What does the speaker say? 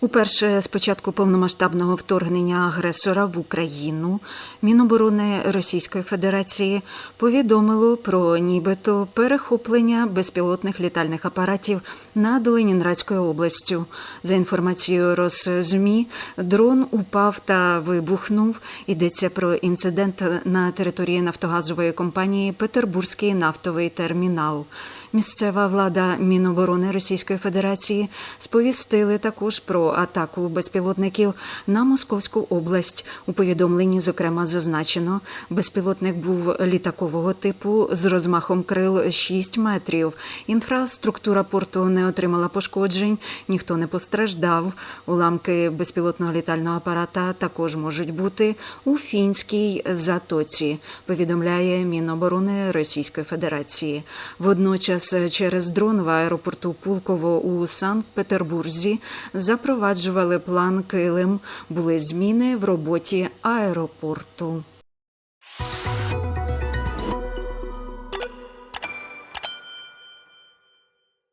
Уперше з початку повномасштабного вторгнення агресора в Україну Міноборони Російської Федерації повідомило про нібито перехоплення безпілотних літальних апаратів над Ленінградською областю. За інформацією Росзмі, дрон упав та вибухнув. Йдеться про інцидент на території нафтогазової компанії Петербурзький нафтовий термінал. Місцева влада Міноборони Російської Федерації сповістили також про атаку безпілотників на Московську область. У повідомленні, зокрема, зазначено, безпілотник був літакового типу з розмахом крил 6 метрів. Інфраструктура порту не отримала пошкоджень, ніхто не постраждав. Уламки безпілотного літального апарата також можуть бути у фінській затоці. Повідомляє Міноборони Російської Федерації. Водночас через дрон в аеропорту Пулково у Санкт-Петербурзі запроваджували план Килим. Були зміни в роботі аеропорту.